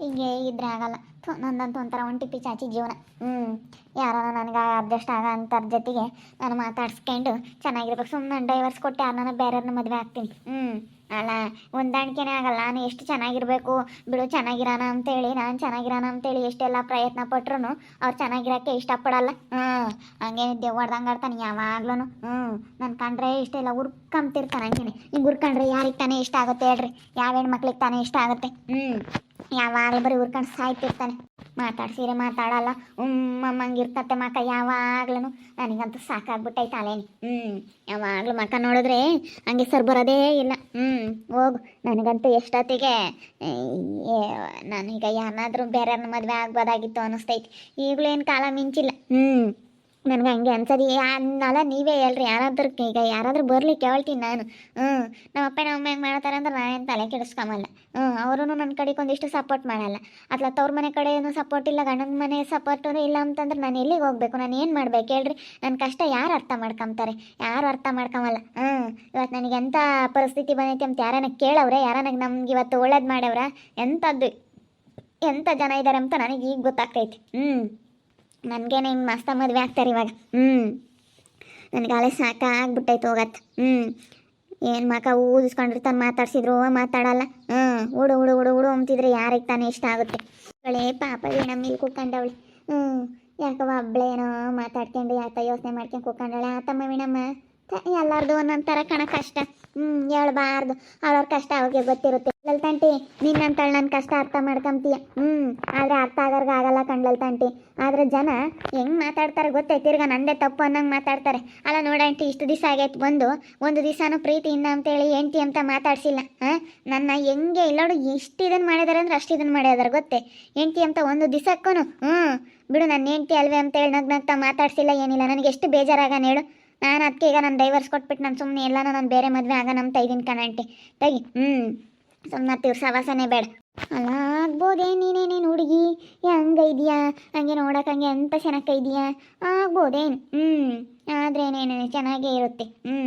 ಹೀಗೆ ಇದ್ರೆ ಆಗಲ್ಲ. ನಂದಂತೂ ಒಂಥರ ಒಂಟಿ ಪಿಚಾಚಿ ಜೀವನ. ಹ್ಞೂ ಯಾರಾನ ನನಗೆ ಅಡ್ಜಸ್ಟ್ ಆಗ ಅಂತ ಜೊತೆಗೆ ನಾನು ಮಾತಾಡ್ಸ್ಕೊಂಡು ಚೆನ್ನಾಗಿರ್ಬೇಕು. ಸುಮ್ಮನೆ ಡೈವರ್ಸ್ ಕೊಟ್ಟು ಯಾರನ್ನ ಬೇರೆಯವ್ರನ್ನ ಮದುವೆ ಆಗ್ತೀನಿ. ಹ್ಞೂ ಅಲ್ಲ, ಹೊಂದಾಣಿಕೆನೇ ಆಗಲ್ಲ. ನಾನು ಎಷ್ಟು ಚೆನ್ನಾಗಿರಬೇಕು, ಬಿಡು ಚೆನ್ನಾಗಿರೋಣ ಅಂತೇಳಿ, ನಾನು ಚೆನ್ನಾಗಿರೋಣ ಅಂತೇಳಿ ಎಷ್ಟೆಲ್ಲ ಪ್ರಯತ್ನ ಪಟ್ರು ಅವ್ರು ಚೆನ್ನಾಗಿರೋಕ್ಕೆ ಇಷ್ಟಪಡಲ್ಲ. ಹ್ಞೂ ಹಂಗೆ ದೆವ್ವ ಹೊಡ್ದಂಗೆ ಆಡ್ತಾನೆ ಯಾವಾಗ್ಲೂ ಹ್ಞೂ ನಾನು ಕಂಡ್ರೆ ಇಷ್ಟೆಲ್ಲ ಉರ್ಕಂತಿರ್ತಾನೆ ಹಂಗೇನೆ. ಹಿಂಗೆ ಉರ್ಕೊಂಡ್ರೆ ಯಾರಿಗೆ ತಾನೇ ಇಷ್ಟ ಆಗುತ್ತೆ ಹೇಳ್ರಿ. ಯಾವ ಹೆಣ್ಮಕ್ಳಿಗೆ ತಾನೇ ಇಷ್ಟ ಆಗುತ್ತೆ. ಹ್ಞೂ ಯಾವಾಗಲೂ ಬರೀ ಉರ್ಕೊಂಡು ಸಾಯ್ತಿರ್ತಾನೆ. ಮಾತಾಡ್ಸಿರೆ ಮಾತಾಡಲ್ಲ. ಉಮ್ಮಮ್ಮಂಗಿರ್ತತೆ ಮಕ್ಕ ಯಾವಾಗ್ಲೂ ನನಗಂತೂ ಸಾಕಾಗ್ಬಿಟ್ಟೈತೆ ಅಲೇನಿ ಹ್ಞೂ ಯಾವಾಗಲೂ ಮಕ್ಕ ನೋಡಿದ್ರೆ ಹಂಗೆ ಸರ್ ಬರೋದೇ ಇಲ್ಲ. ಹ್ಞೂ ಹೋಗು. ನನಗಂತೂ ಎಷ್ಟೊತ್ತಿಗೆ ನನಗೆ ಏ, ನಾನೀಗ ಯಾರನ್ನಾದ್ರೂ ಬೇರೆಯವ್ರನ್ನ ಮದುವೆ ಆಗ್ಬೋದಾಗಿತ್ತು ಅನಿಸ್ತೈತಿ ಈಗಲೂ ಏನು ಕಾಲ ಮಿಂಚಿಲ್ಲ. ಹ್ಞೂ ನನಗೆ ಹಂಗೆ ಅನ್ಸದಿ. ಅನ್ನಲ್ಲ ನೀವೇ ಹೇಳ್ರಿ, ಯಾರಾದ್ರೂ ಈಗ ಯಾರಾದ್ರೂ ಬರ್ಲಿ ಕೇಳ್ತೀನಿ ನಾನು. ಹ್ಞೂ, ನಮ್ಮ ಅಪ್ಪ ನಮ್ಮ ಹೆಂಗೆ ಮಾಡ್ತಾರೆ ಅಂದ್ರೆ ನಾನೇನು ತಲೆ ಕೆಡಿಸ್ಕೊಂಬಲ್ಲ. ಹ್ಞೂ ಅವರೂ ನನ್ನ ಕಡೆಗೆ ಒಂದಿಷ್ಟು ಸಪೋರ್ಟ್ ಮಾಡಲ್ಲ. ಅತ್ಲ ತವ್ರ ಮನೆ ಕಡೆ ಏನು ಸಪೋರ್ಟ್ ಇಲ್ಲ, ಗಂಡನ ಮನೆ ಸಪೋರ್ಟ್ ಇಲ್ಲ ಅಂತಂದ್ರೆ ನಾನು ಎಲ್ಲಿಗೆ ಹೋಗ್ಬೇಕು? ನಾನು ಏನು ಮಾಡ್ಬೇಕು ಹೇಳ್ರಿ? ನನ್ನ ಕಷ್ಟ ಯಾರು ಅರ್ಥ ಮಾಡ್ಕೊಂತಾರೆ ಯಾರು ಅರ್ಥ ಮಾಡ್ಕೊಂಬಲ್ಲ? ಹ್ಞೂ ಇವತ್ತು ನನಗೆ ಎಂಥ ಪರಿಸ್ಥಿತಿ ಬಂದೈತಿ ಅಂತ ಯಾರನ್ನ ಕೇಳವ್ರೆ? ಯಾರನ್ನ ನಮ್ಗೆ ಇವತ್ತು ಒಳ್ಳೇದು ಮಾಡ್ಯವ್ರ? ಎಂಥದ್ದು ಎಂಥ ಜನ ಇದ್ದಾರೆ ಅಂತ ನನಗೆ ಈಗ ಗೊತ್ತಾಗ್ತೈತಿ. ಹ್ಞೂ. ನನಗೇನೆ ಹಿಂಗೆ ಮಸ್ತ ಮದುವೆ ಆಗ್ತಾರೆ ಇವಾಗ. ಹ್ಞೂ ನನಗಾಲೆ ಸಾಕಾಗ್ಬಿಟ್ಟೈತೆ ಹೋಗತ್ತೆ ಹ್ಞೂ ಏನು ಮಕ ಊದಿಸ್ಕೊಂಡಿರ್ತಾನೆ ಮಾತಾಡ್ಸಿದ್ರು ಮಾತಾಡಲ್ಲ. ಹ್ಞೂ ಉಡು ಉಡು ಉಡು ಉಡು ಅಂತಿದ್ರೆ ಯಾರಿಗೆ ತಾನೇ ಇಷ್ಟ ಆಗುತ್ತೆ. ಅವಳೇ ಪಾಪ ವೀಣಮ್ಮ ಇಲ್ಲಿ ಕೂತ್ಕೊಂಡವಳೆ ಹ್ಞೂ ಯಾಕವ ಅಬ್ಬಳೇನೋ ಮಾತಾಡ್ಕೊಂಡು, ಯಾಕ ಯೋಚನೆ ಮಾಡ್ಕೊಂಡು ಕೂತ್ಕೊಂಡವಳೆ ಆತಮ್ಮ ವೀಣಮ್ಮ ಎಲ್ಲಾರ್ದು ಒಂದೊಂದು ಕಣ ಕಷ್ಟ. ಹ್ಮ್ ಹೇಳ್ಬಾರ್ದು ಅವ್ರವ್ರ ಕಷ್ಟ ಅವ್ರಿಗೆ ಗೊತ್ತಿರುತ್ತೆ. ತಂಟಿ ನಿನ್ನಂತಳು ನನ್ನ ಕಷ್ಟ ಅರ್ಥ ಮಾಡ್ಕಂತೀಯ ಹ್ಞೂ ಆದ್ರೆ ಅರ್ಥ ಆಗೋರ್ಗೆ ಆಗಲ್ಲ ಕಣ್ಲಲ್ ತಂಟಿ ಆದ್ರೆ ಜನ ಹೆಂಗ್ ಮಾತಾಡ್ತಾರೆ ಗೊತ್ತೈತಿ. ತಿರ್ಗ ನಂದೇ ತಪ್ಪು ಅನ್ನಂಗೆ ಮಾತಾಡ್ತಾರೆ. ಅಲ್ಲ ನೋಡಂಟಿ ಇಷ್ಟು ದಿವಸ ಆಗೈತೆ ಬಂದು. ಒಂದು ದಿವಸನೂ ಪ್ರೀತಿಯಿಂದ ಅಂತೇಳಿ ಎಂಟಿ ಅಂತ ಮಾತಾಡ್ಸಿಲ್ಲ. ಹಾಂ ನನ್ನ ಹೆಂಗೆ ಇಲ್ಲೋಡು ಎಷ್ಟು ಇದನ್ನು ಮಾಡಿದಾರೆ ಅಂದ್ರೆ ಅಷ್ಟು ಇದನ್ನು ಮಾಡಿದಾರೆ ಗೊತ್ತೆ. ಹೆಂಡ್ತಿ ಅಂತ ಒಂದು ದಿವಸಕ್ಕೂ ಹ್ಞೂ ಬಿಡು ನನ್ನ ಹೆಂಡ್ತಿ ಅಲ್ವೇ ಅಂತೇಳಿ ನಗ್ ನಗ್ತಾ ಮಾತಾಡ್ಸಿಲ್ಲ ಏನಿಲ್ಲ. ನನಗೆ ಎಷ್ಟು ಬೇಜಾರಾಗ ಹೇಳು. ನಾನು ಅದಕ್ಕೆ ಈಗ ನಾನು ಡೈವರ್ಸ್ ಕೊಟ್ಬಿಟ್ಟು ನಾನು ಸುಮ್ಮನೆ ಎಲ್ಲಾನು ನಾನು ಬೇರೆ ಮದುವೆ ಆಗ ನಮ್ಮ ಕಣ ಕಣಂಟಿ ತಗಿ. ಹ್ಞೂ ಸುಮ್ಮನೆ ತೀವ್ರ ಸವಾಸನೆ ಬೇಡ. ಅಲ್ಲ ಆಗ್ಬೋದೇ ನೀನೇನೇನು ಹುಡುಗಿ? ಹಂಗೈದ್ಯಾ ಹಂಗೆ ನೋಡಕ್ಕೆ ಹಂಗೆ ಅಂತ ಚೆನ್ನಾಗಿ ಇದೆಯಾ? ಆಗ್ಬೋದೇನು? ಹ್ಞೂ ಏನೇನೇ ಚೆನ್ನಾಗೇ ಇರುತ್ತೆ. ಹ್ಞೂ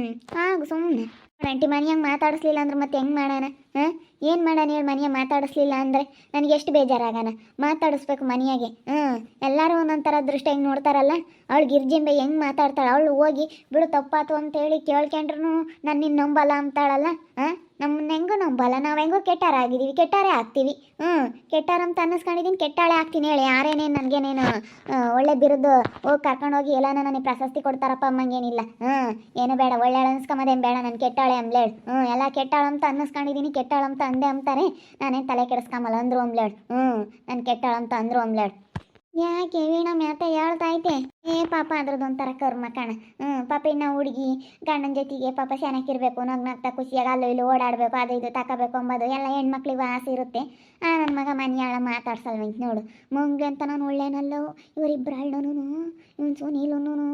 ಆಗು ಸುಮ್ಮನೆ ಆಂಟಿ ಮನೆಯಾಗ ಮಾತಾಡಿಸ್ಲಿಲ್ಲ ಅಂದ್ರೆ ಮತ್ತೆ ಹೆಂಗೆ ಮಾಡೋಣ? ಹಾಂ? ಏನು ಮಾಡೋಣ ಹೇಳಿ ಮನೆಯಾಗ ಮಾತಾಡಿಸ್ಲಿಲ್ಲ ಅಂದರೆ ನನಗೆ ಎಷ್ಟು ಬೇಜಾರಾಗಣ? ಮಾತಾಡಿಸ್ಬೇಕು ಮನೆಯಾಗೆ. ಹಾಂ? ಎಲ್ಲರೂ ಒಂದೊಂದು ಥರ ದೃಷ್ಟಿ ಹೆಂಗೆ ನೋಡ್ತಾರಲ್ಲ? ಅವಳು ಗಿರ್ಜಿಂಬೆ ಹೆಂಗೆ ಮಾತಾಡ್ತಾಳೆ? ಅವಳು ಹೋಗಿ ಬಿಡು ತಪ್ಪಾತು ಅಂತೇಳಿ ಕೇಳ್ಕೊಂಡ್ರು ನಾನು ನಿನ್ನ ನಂಬಲ್ಲ ಅಂತಾಳಲ್ಲ? ಹಾಂ? ನಮ್ಮನ್ನ ಹೆಂಗೋ ನಂಬಲ್ಲ ನಾವು ಹೆಂಗೋ ಕೆಟ್ಟಾರ ಆಗಿದ್ದೀವಿ ಕೆಟ್ಟಾರೇ ಆಗ್ತೀವಿ. ಹ್ಞೂ ಕೆಟ್ಟಾರ ಅಂತ ಅನ್ನಿಸ್ಕೊಂಡಿದ್ದೀನಿ ಕೆಟ್ಟಾಳೆ ಆಗ್ತೀನಿ ಹೇಳಿ. ಯಾರೇನೇನು ನನಗೇನೇನು ಒಳ್ಳೆ ಬಿರುದು ಹೋಗಿ ಕರ್ಕೊಂಡೋಗಿ ಎಲ್ಲಾನ ನನಗೆ ಪ್ರಶಸ್ತಿ ಕೊಡ್ತಾರಪ್ಪ ಅಮ್ಮಂಗೇನಿಲ್ಲ. ಹ್ಞೂ ಏನು ಬೇಡ, ಒಳ್ಳೆ ಅನ್ಸ್ಕೊಂಬೋದೇನು ಬೇಡ, ನಾನು ಕೆಟ್ಟಾಳೆ ಅಂಬ್ಲೇಳು ಹ್ಞೂ ಎಲ್ಲ ಕೆಟ್ಟಾಳ ಅಂತ ಅನ್ನಿಸ್ಕೊಂಡಿದ್ದೀನಿ ಕೆಟ್ಟಾಳ ಅಂತ ಅಂದೆ ಅಂತಾರೆ. ನಾನೇನು ತಲೆ ಕೆಡಿಸ್ಕೊಂಬಲ್ಲ ಅಂದರು ಅಂಬ್ಲೇಳು ಹ್ಞೂ ನಾನು ಕೆಟ್ಟಾಳ ಅಂತ ಅಂದರು ಅಂಬ್ಲೇಳು ಯಾಕೆ ವೀಣಾ ಮ್ಯಾತ ಹೇಳ್ತೈತೆ ಏ ಪಾಪ ಅದ್ರದ್ದು ಒಂಥರ ಕರ್ಮ ಕಣ. ಹ್ಞೂ ಪಾಪ ಇನ್ನು ಹುಡುಗಿ ಗಂಡನ ಜೊತೆಗೆ ಪಾಪ ಚೆನ್ನಾಗಿರ್ಬೇಕು ನಗ್ ನಗ್ತಾ ಖುಷಿಯಾಗಿ ಅಲ್ಲೂ ಇಲ್ಲೂ ಓಡಾಡಬೇಕು, ಅದು ಇದು ತಗೋಬೇಕು ಅಂಬೋದು ಎಲ್ಲ ಹೆಣ್ಮಕ್ಳಿಗೆ ಆಸೆ ಇರುತ್ತೆ. ಆ ನನ್ನ ಮಗ ಮನೆಯಾಳ ಮಾತಾಡ್ಸಲ್ವಂತ ನೋಡು. ಮುಂಗೆ ಅಂತ ನಾನು ಒಳ್ಳೇನಲ್ಲೋ ಇವರಿಬ್ಬರು ಹಳ್ಳನೂ ಇವನು ಸುನೀಲನು ಇವನು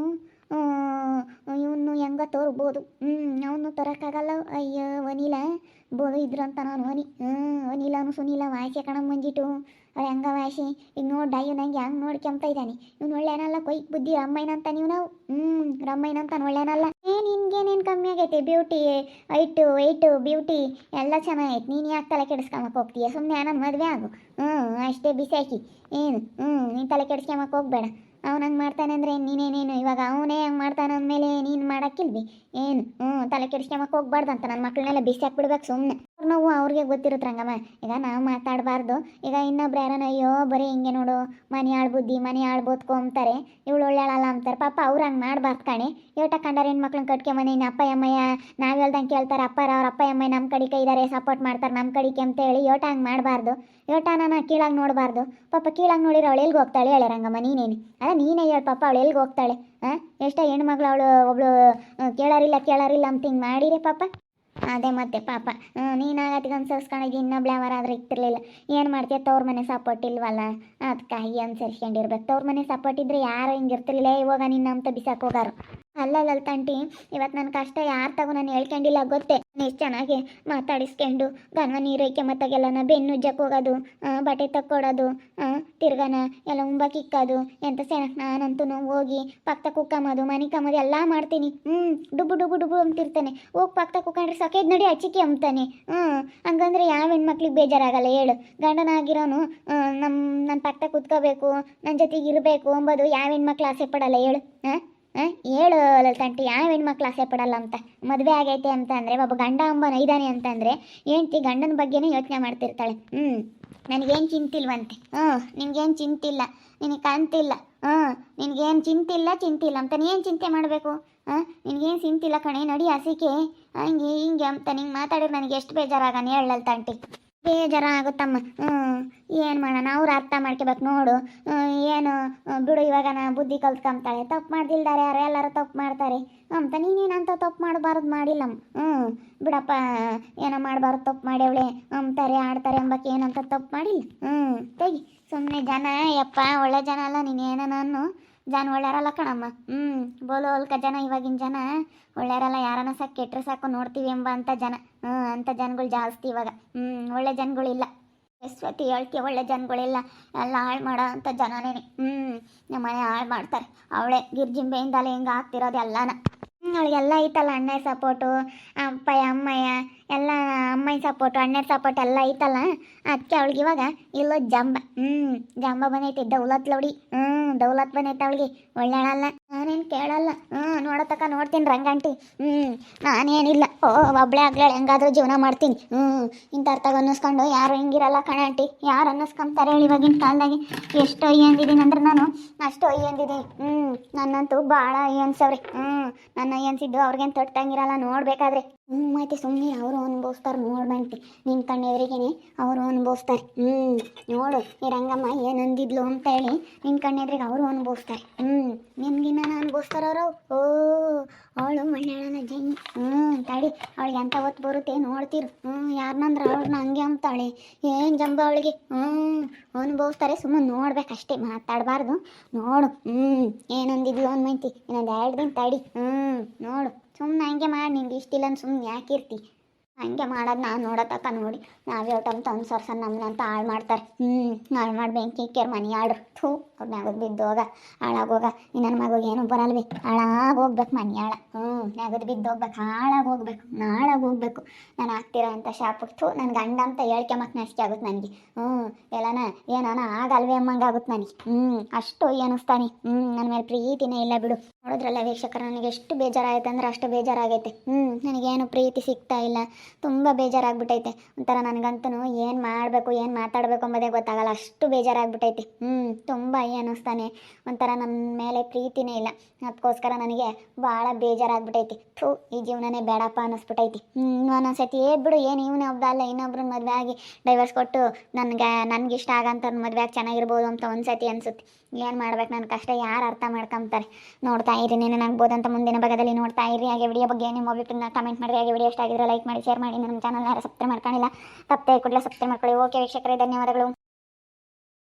ತೋರ್ಬೋದು. ಹ್ಞೂ ಅವನು ತರೋಕ್ಕಾಗಲ್ಲ. ಅಯ್ಯೋ, ವನಿಲ. ಬೋದು ಇದ್ರಂತ ನಾನು ವನಿ ಹ್ಞೂ ವನಿಲಾನು ಸುನಿಲ ವಾಯ್ಸೆ ಕಣ ಬಂದಿಟ್ಟು ಅವ್ರು ಹೆಂಗ ವಾಯ್ಸಿ. ಈಗ ನೋಡಿ ಇವ್ ನಂಗೆ ಹೆಂಗೆ ನೋಡ್ಕೊಂತ ಇದ್ದಾನೆ. ಇವ್ನು ಒಳ್ಳೆನಲ್ಲ ಕೊಯ್ಕ್ ಬುದ್ಧಿ ರಮ್ಮಯ್ಯನಂತ ನೀವು ನಾವು? ಹ್ಞೂ ರಮ್ಮಯ್ಯನಂತ ಒಳ್ಳೆನಲ್ಲ. ಏ ನಿನ್ಗೇನೇನು ಕಮ್ಮಿ ಆಗೈತೆ ಬ್ಯೂಟಿ ಐಟು ವೈಟು ಬ್ಯೂಟಿ ಎಲ್ಲ ಚೆನ್ನಾಗೈತೆ. ನೀನು ಯಾಕೆ ತಲೆ ಕೆಡಿಸ್ಕೊಂಬಕ್ಕೆ ಹೋಗ್ತೀಯ? ಸುಮ್ಮನೆ ನನ್ನ ಮದುವೆ ಆಗು. ಹ್ಞೂ ಅಷ್ಟೇ ಬಿಸಾಕಿ. ಏನು? ಹ್ಞೂ ನೀನು ತಲೆ ಕೆಡಿಸ್ಕೊಂಬಕ್ಕೆ ಹೋಗ್ಬೇಡ. ಅವ್ನು ಹಂಗೆ ಮಾಡ್ತಾನೆ ಅಂದರೆ ನೀನೇನೇನು ಇವಾಗ ಅವನೇ ಹಂಗೆ ಮಾಡ್ತಾನೆ ಅಂದಮೇಲೆ ನೀನು ಮಾಡೋಕ್ಕಿಲ್ವಿ. ಏನು? ಹ್ಞೂ, ತಲೆ ಕೆಡಿಸ್ಕೊಂಬಕ್ಕೆ ಹೋಗ್ಬಾರ್ದಂತ ನನ್ನ ಮಕ್ಕಳನ್ನೆಲ್ಲ ಬಿಸಿ ಹಾಕ್ಬಿಡ್ಬೇಕು ಸುಮ್ಮನೆ ನೋವು ಅವ್ರಿಗೆ ಗೊತ್ತಿರುತ್ತೆ ರಂಗಮ್ಮ ಈಗ ನಾವು ಮಾತಾಡಬಾರ್ದು. ಈಗ ಇನ್ನೊಬ್ರು ಯಾರನ, ಅಯ್ಯೋ, ಬರೀ ಹಿಂಗೆ ನೋಡು. ಮನೆ ಆಳ್ ಬುದ್ಧಿ, ಮನೆ ಆಳ್ ಬೋದ್ಕೊ ಅಂತಾರೆ. ಇವಳು ಒಳ್ಳೆಳಲ್ಲ ಅಂತಾರೆ. ಪಾಪ ಅವ್ರು ಹಂಗೆ ಮಾಡಬಾರ್ದು ಕಣೆ. ಏಟ ಕಂಡಾರ ಹೆಣ್ಮಕ್ಳನ್ನ ಮನೆ ಇನ್ನು ಅಪ್ಪ, ಅಮ್ಮಯ್ಯ, ನಾವು ಹೇಳ್ದಂಗೆ ಕೇಳ್ತಾರೆ. ಅಪ್ಪಾರ ಅವ್ರ ಅಪ್ಪ, ಅಮ್ಮಯ್ಯ ನಮ್ಮ ಕಡೆಗೆ ಇದ್ದಾರೆ ಸಪೋರ್ಟ್ ಮಾಡ್ತಾರೆ. ನಮ್ಮ ಕಡೆಗೆ ಅಂತ ಹೇಳಿ ಯೋಟ ಹಂಗೆ ಮಾಡಬಾರ್ದು. ಯೋಟ ನಾನು ಕೀಳಾಗಿ ನೋಡಬಾರ್ದು. ಪಾಪ ಕೀಳಾಗಿ ನೋಡಿರೋ ಅವಳು ಎಲ್ಗೆ ಹೋಗ್ತಾಳೆ ಹೇಳಿ ರಂಗಮ್ಮ ನೀನೇನು? ಅಲ್ಲ ನೀನೇ ಹೇಳು ಪಾಪ, ಅವಳು ಎಲ್ಲಿಗೆ ಹೋಗ್ತಾಳೆ? ಹಾಂ ಎಷ್ಟೋ ಹೆಣ್ಮಗಳು ಅವಳು, ಒಬ್ಳು ಕೇಳಾರಿಲ್ಲ ಕೇಳಾರಿಲ್ಲ ಅಂತ ಹಿಂಗೆ ಮಾಡಿರಿ ಪಾಪ. ಅದೇ ಮತ್ತೆ ಪಾಪ. ನೀನು ಆಗತ್ತಿಗೆ ಅನ್ಸರ್ಸ್ಕೊಂಡಿದ್ದು ಇನ್ನೊಬ್ಳು ಯಾವಾರಾದ್ರೂ ಇರ್ತಿರ್ಲಿಲ್ಲ. ಏನು ಮಾಡ್ತೀಯ? ತವ್ರ ಮನೆ ಸಪೋರ್ಟ್ ಇಲ್ವಲ್ಲ? ಅದಕ್ಕೆ ಅನ್ಸರ್ಸ್ಕೊಂಡಿರ್ಬೇಕು. ತವ್ರ ಮನೆ ಸಪೋರ್ಟ್ ಇದ್ರೆ ಯಾರು ಹಿಂಗೆ ಇರ್ತಿರ್ಲಿಲ್ಲ. ಇವಾಗ ನಿನ್ನ ಅಂತ ಬಿಸಾಕ್ ಹೋಗಾರು. ಅಲ್ಲ ತಂಟಿ ಇವತ್ತು ನನ್ನ ಕಷ್ಟ ಯಾರು ತಗೋ ನಾನು ಹೇಳ್ಕೊಂಡಿಲ್ಲ ಗೊತ್ತೇ? ಎಷ್ಟು ಚೆನ್ನಾಗಿ ಮಾತಾಡಿಸ್ಕೊಂಡು ಗನ್ವ ನೀರೈಕೆ ಮತ್ತಾಗೆಲ್ಲನ ಬೆನ್ನು ಹೋಗೋದು ಬಟ್ಟೆ ತಕ್ಕೊಡೋದು ತಿರ್ಗನ ಎಲ್ಲ ಉಂಬ ಕಿಕ್ಕೋದು ಎಂತ ಸೆನಕ್ ನಾನಂತೂ ಹೋಗಿ ಪಕ್ಕ ಕುಕ್ಕಮ್ಮದು ಮನೆ ಕಮ್ಮದು ಎಲ್ಲ ಮಾಡ್ತೀನಿ. ಹ್ಞೂ ಡುಬು ಡುಬು ಡುಬು ಅಂತಿರ್ತಾನೆ ಹೋಗಿ ಪಕ್ಕ ಕುಕ್ಕಂಡ್ರೆ ಸಕೇದ್ ನಡಿ ಅಚ್ಚಿಕೆ ಅಂಬ್ತಾನೆ. ಹ್ಞೂ ಹಂಗಂದ್ರೆ ಯಾವ ಹೆಣ್ಮಕ್ಳಿಗೆ ಬೇಜಾರಾಗಲ್ಲ ಹೇಳು. ಗಂಡನಾಗಿರೋನು ನಮ್ಮ ನನ್ನ ಪಕ್ಕ ಕುತ್ಕೋಬೇಕು ನನ್ನ ಜೊತೆಗೆ ಇರಬೇಕು ಅಂಬೋದು ಯಾವ ಹೆಣ್ಮಕ್ಳು ಆಸೆ ಪಡಲ್ಲ ಹೇಳು ಹಾಂ ಹೇಳು ಲಲಿತಂಟಿ, ಯಾವ ಹೆಣ್ಮಕ್ಳು ಆಸೆ ಪಡಲ್ಲ ಅಂತ. ಮದುವೆ ಆಗೈತೆ ಅಂತ ಅಂದರೆ, ಒಬ್ಬ ಗಂಡ ಅಂಬನ ಇದ್ದಾನೆ ಅಂತಂದರೆ ಹೆಂಡ್ತಿ ಗಂಡನ ಬಗ್ಗೆನೇ ಯೋಚನೆ ಮಾಡ್ತಿರ್ತಾಳೆ. ಹ್ಞೂ ನನಗೇನು ಚಿಂತಿಲ್ವಂತೆ. ಹ್ಞೂ ನಿನಗೇನು ಚಿಂತಿಲ್ಲ. ನಿನಗೆ ಕಾಣ್ತಿಲ್ಲ ಹ್ಞೂ ನಿನಗೇನು ಚಿಂತಿಲ್ಲ ಚಿಂತಿಲ್ಲ ಅಂತ ನೀನು ಚಿಂತೆ ಮಾಡಬೇಕು? ಹಾಂ, ನಿನಗೇನು ಚಿಂತಿಲ್ಲ ಕಣೆ, ನಡಿ ಹಸಿಕೆ ಹಂಗೆ ಹಿಂಗೆ ಅಂತ ನಿಂಗೆ ಮಾತಾಡಿದ್ರೆ ನನಗೆ ಎಷ್ಟು ಬೇಜಾರಾಗಣ ಹೇಳಲ್ ತಂಟಿ ಬೇಜಾರ ಆಗುತ್ತಮ್ಮ. ಹ್ಞೂ ಏನು ಮಾಡೋಣ? ಅವ್ರು ಅರ್ಥ ಮಾಡ್ಕೋಬೇಕು ನೋಡು. ಏನು ಬಿಡು, ಇವಾಗ ನಾ ಬುದ್ಧಿ ಕಲ್ತ್ಕೊಂತಾಳೆ ತಪ್ಪು ಮಾಡ್ದಿಲ್ದಾರೆ ಯಾರು, ಎಲ್ಲರೂ ತಪ್ಪು ಮಾಡ್ತಾರೆ. ಅಂತ ನೀನೇನಂತ ತಪ್ಪು ಮಾಡಬಾರ್ದು ಮಾಡಿಲ್ಲಮ್ಮ. ಹ್ಞೂ ಬಿಡಪ್ಪ, ಏನೋ ಮಾಡಬಾರ್ದು, ತಪ್ಪು ಮಾಡ್ಯವಳೆ. ಅಂತಾರೆ ಆಡ್ತಾರೆ ಎಂಬಕ್ಕೆ ಏನಂತ ತಪ್ಪು ಮಾಡಿಲ್ಲ. ಹ್ಞೂ ತೆಗಿ. ಸುಮ್ಮನೆ ಜನ, ಯಪ್ಪ, ಒಳ್ಳೆ ಜನ ಅಲ್ಲ ನೀನೇನೋ ನಾನು? ಜನ ಒಳ್ಳೆಯರಲ್ಲ ಕಣಮ್ಮ. ಹ್ಞೂ ಬೋಲೋ ಅಲ್ಕ ಜನ, ಇವಾಗಿನ ಜನ ಒಳ್ಳೆಯರಲ್ಲ. ಯಾರನ್ನ ಸಾಕು ಕೆಟ್ಟರೆ ಸಾಕು ನೋಡ್ತೀವಿ ಎಂಬ ಅಂತ ಜನ. ಅಂಥ ಜನಗಳು ಜಾಸ್ತಿ ಇವಾಗ. ಹ್ಞೂ ಒಳ್ಳೆ ಜನಗಳಿಲ್ಲ ಸ್ವತಿ ಹೇಳ್ತಿ ಒಳ್ಳೆ ಜನಗಳಿಲ್ಲ ಎಲ್ಲ ಹಾಳು ಮಾಡೋ ಅಂಥ ಜನನೇ ಹ್ಞೂ ನಮ್ಮ ಮನೆ ಹಾಳು ಮಾಡ್ತಾರೆ. ಅವಳೆ ಗಿರ್ಜಿಂಬೆಯಿಂದಲೇ ಹಿಂಗೆ ಆಗ್ತಿರೋದು ಎಲ್ಲನ. ಅವಳಿಗೆಲ್ಲ ಐತಲ್ಲ ಅಣ್ಣ ಸಪೋರ್ಟು, ಅಪ್ಪಯ್ಯ, ಅಮ್ಮಯ್ಯ, ಎಲ್ಲ ಅಮ್ಮಯ್ಯ ಸಪೋರ್ಟು ಅಣ್ಣರ ಸಪೋರ್ಟ್ ಎಲ್ಲ ಐತಲ್ಲ. ಅದಕ್ಕೆ ಅವಳಿಗೆ ಇವಾಗ ಇಲ್ಲೋ ಜಂಬ. ಹ್ಞೂ ಜಂಬ ಬಂದೈತೆ ದೌಲತ್ ಲೌಡಿ ಹ್ಞೂ ದೌಲತ್ ಬಂದೈತೆ ಅವಳಿಗೆ. ಒಳ್ಳೆಳಲ್ಲ ನಾನೇನು ಕೇಳಲ್ಲ. ಹ್ಞೂ ನೋಡತಕ್ಕ ನೋಡ್ತೀನಿ ರಂಗಂಟಿ ಹ್ಞೂ, ನಾನೇನಿಲ್ಲ. ಓ, ಒಬ್ಳೆ ಆಗ್ಲಾಳೆ ಹೆಂಗಾದ್ರೂ ಜೀವನ ಮಾಡ್ತೀನಿ. ಹ್ಞೂ ಇಂಥರ್ತಾಗ ಅನ್ನಿಸ್ಕೊಂಡು ಯಾರು ಹಿಂಗಿರಲ್ಲ ಕಣಂಟಿ ಯಾರು ಅನ್ನಿಸ್ಕೊಂತಾರೆ ಹೇಳಿ ಇವಾಗಿನ ಕಾಲದಾಗೆ. ಎಷ್ಟು ಅಯ್ಯಂದಿದ್ದೀನಿ ಅಂದ್ರೆ ನಾನು ಅಷ್ಟು ಅಯ್ಯಂದಿದ್ದೀನಿ ಹ್ಞೂ, ನನ್ನಂತೂ ಭಾಳ ಅಯ್ಯನ್ಸವ್ರಿ ಹ್ಞೂ, ನನ್ನ ಅಯ್ಯನ್ಸಿದ್ದು ಅವ್ರಿಗೇನು ತೊಟ್ಟಂಗಿರಲ್ಲ ನೋಡಬೇಕಾದ್ರೆ. ಹ್ಞೂ ಮತ್ತೆ ಸುಮ್ಮನೆ ಅವರು ಅನುಭವಿಸ್ತಾರೆ ನೋಡ್ಬಂಟಿ ನಿನ್ನ ಕಣ್ಣೆದ್ರಿಗೇನೆ ಅವರು ಅನುಭವಿಸ್ತಾರೆ. ಹ್ಞೂ ನೋಡು, ಈ ರಂಗಮ್ಮ ಏನು ಅಂದಿದ್ಲು ಅಂತ ಹೇಳಿ ನಿನ್ನ ಕಣ್ಣೆದ್ರಿಗೆ ಅವರು ಅನುಭವಿಸ್ತಾರೆ. ಹ್ಞೂ ನಿಮ್ಗಿನ್ನ ಅನುಭವಿಸ್ತಾರ ಅವರು? ಓ, ಅವಳು ಮಣ್ಣಾಳನ ಜೈನ್. ಹ್ಞೂ ತಡಿ, ಅವಳಿಗೆ ಎಂತ ಹೊತ್ತು ಬರುತ್ತೆ ನೋಡ್ತೀರು. ಹ್ಞೂ ಯಾರನ್ನಂದ್ರೆ ಅವ್ರನ್ನ ಹಂಗೆ ಅಂತಾಳೆ ಏನು ಜಂಬ ಅವಳಿಗೆ? ಹ್ಞೂ ಅನುಭವಿಸ್ತಾರೆ ಸುಮ್ಮನೆ ನೋಡ್ಬೇಕಷ್ಟೇ, ಮಾತಾಡಬಾರ್ದು. ನೋಡು ಹ್ಞೂ ಏನೊಂದಿದ್ಲು ಅನ್ಮೈತಿ. ಇನ್ನೊಂದು ಎರಡು ದಿನ ತಡಿ. ಹ್ಞೂ ನೋಡು. ಸುಮ್ಮನೆ ಹಂಗೆ ಮಾಡಿ ನಿಂಗೆ ಇಷ್ಟಿಲ್ಲ ಸುಮ್ಮನೆ ಯಾಕಿರ್ತಿ ಹಂಗೆ ಮಾಡೋದು ನಾನು ನೋಡತಕ್ಕ ನೋಡಿ. ನಾವೇ ಊಟ ತಂದು ನಮ್ಮನ್ನ ಅಂತ ಹಾಳು ಮಾಡ್ತಾರೆ. ಹ್ಞೂ ಹಾಳು ಮಾಡಿ ಬೆಂಕಿ ಕೇರ್ ಮನೆ ಆಡ್ರು. ಥೂ, ಅವ್ರು ಬಿದ್ದು ಬಿದ್ದೋಗ ಹಾಳಾಗೋಗ ನನ್ನ ಮಗುಗೆ ಏನು ಬರಲ್ವಿ. ಹಾಳಾಗಿ ಹೋಗ್ಬೇಕು ಮನೆ ಹಾಳ ಹ್ಞೂ ನೆಗದು ಬಿದ್ದು ಹೋಗ್ಬೇಕು. ಹಾಳಾಗಿ ಹೋಗ್ಬೇಕು. ನಾಳಾಗಿ ಹೋಗ್ಬೇಕು. ನಾನು ಆಗ್ತಿರೋ ಅಂತ ಶಾಪಕ್ಕೆ ಥೂ ನನ್ನ ಗಂಡ ಅಂತ ಹೇಳ್ಕೆ ಮತ್ತೆ ನಸಿಕೆ ಆಗುತ್ತೆ ನನಗೆ. ಹ್ಞೂ ಎಲ್ಲನ, ಏನಾನ ಆಗಲ್ವೇ ಅಮ್ಮಂಗೆ ಆಗುತ್ತೆ ನನಗೆ. ಹ್ಞೂ ಅಷ್ಟು ಅನಿಸ್ತಾನೆ ಹ್ಞೂ ನನ್ನ ಮೇಲೆ ಪ್ರೀತಿನೇ ಇಲ್ಲ ಬಿಡು. ನೋಡಿದ್ರಲ್ಲ ವೀಕ್ಷಕರು, ನನಗೆ ಎಷ್ಟು ಬೇಜಾರಾಯ್ತು ಅಂದ್ರೆ ಅಷ್ಟು ಬೇಜಾರಾಗೈತೆ. ಹ್ಞೂ ನನಗೇನು ಪ್ರೀತಿ ಸಿಗ್ತಾ ಇಲ್ಲ. ತುಂಬ ಬೇಜಾರಾಗ್ಬಿಟ್ಟೈತೆ. ಒಂಥರ ನನಗಂತೂ ಏನು ಮಾಡಬೇಕು, ಏನು ಮಾತಾಡಬೇಕು ಅಂಬೋದೇ ಗೊತ್ತಾಗಲ್ಲ. ಅಷ್ಟು ಬೇಜಾರಾಗ್ಬಿಟ್ಟೈತೆ. ಹ್ಞೂ ತುಂಬ ಅನ್ನಿಸ್ತಾನೆ. ಒಂಥರ ನನ್ನ ಮೇಲೆ ಪ್ರೀತಿನೇ ಇಲ್ಲ. ಅದಕ್ಕೋಸ್ಕರ ನನಗೆ ಭಾಳ ಬೇಜಾರಾಗ್ಬಿಟ್ಟೈತಿ. ಥೂ, ಈ ಜೀವನನೇ ಬೇಡಪ್ಪ ಅನ್ನಿಸ್ಬಿಟ್ಟೈತಿ. ಹ್ಞೂ ಒಂದೊಂದ್ಸತಿ ಏ, ಬಿಡು, ಏನು ಇವನೇ ಒಬ್ಬ ಅಲ್ಲ, ಇನ್ನೊಬ್ರನ್ನ ಮದುವೆ ಆಗಿ ಡೈವರ್ಸ್ ಕೊಟ್ಟು ನನಗೆ ನನಗೆ ಇಷ್ಟ ಆಗಂತ ಮದುವೆ ಆಗಿ ಚೆನ್ನಾಗಿರ್ಬೋದು ಅಂತ ಒಂದ್ಸತಿ ಅನಿಸುತ್ತೆ. ಏನು ಮಾಡ್ಬೇಕು? ನನ್ನ ಕಷ್ಟ ಯಾರು ಅರ್ಥ ಮಾಡ್ಕೊಂತಾರೆ ನೋಡ್ತಾ ಇರಿ ನೆನನಾಗ್ಬೋದು ಅಂತ ಮುಂದಿನ ಭಾಗದಲ್ಲಿ ನೋಡ್ತಾ ಇರಿ. ಹಾಗೆ ವಿಡಿಯೋ ಬಗ್ಗೆ ನಿಮ್ಮ ಅಭಿಪ್ರಾಯ ಕಮೆಂಟ್ ಮಾಡಿ ಹಾಗೆ ವಿಡಿಯೋ ಇಷ್ಟ ಆಗಿದ್ರೆ ಲೈಕ್ ಮಾಡಿ ಶೇರ್ ಮಾಡಿ ನಮ್ಮ ಚಾನಲ್ನ ಯಾರು ಸಬ್ಸ್ಕ್ರೈಬ್ ಮಾಡ್ಕೊಂಡಿಲ್ಲ ತಪ್ಪದೆ ಕೂಡಲೇ ಸಬ್ಸ್ಕ್ರೈಬ್ ಮಾಡ್ಕೊಳ್ಳಿ. ಓಕೆ ವೀಕ್ಷಕರೇ ಧನ್ಯವಾದಗಳು.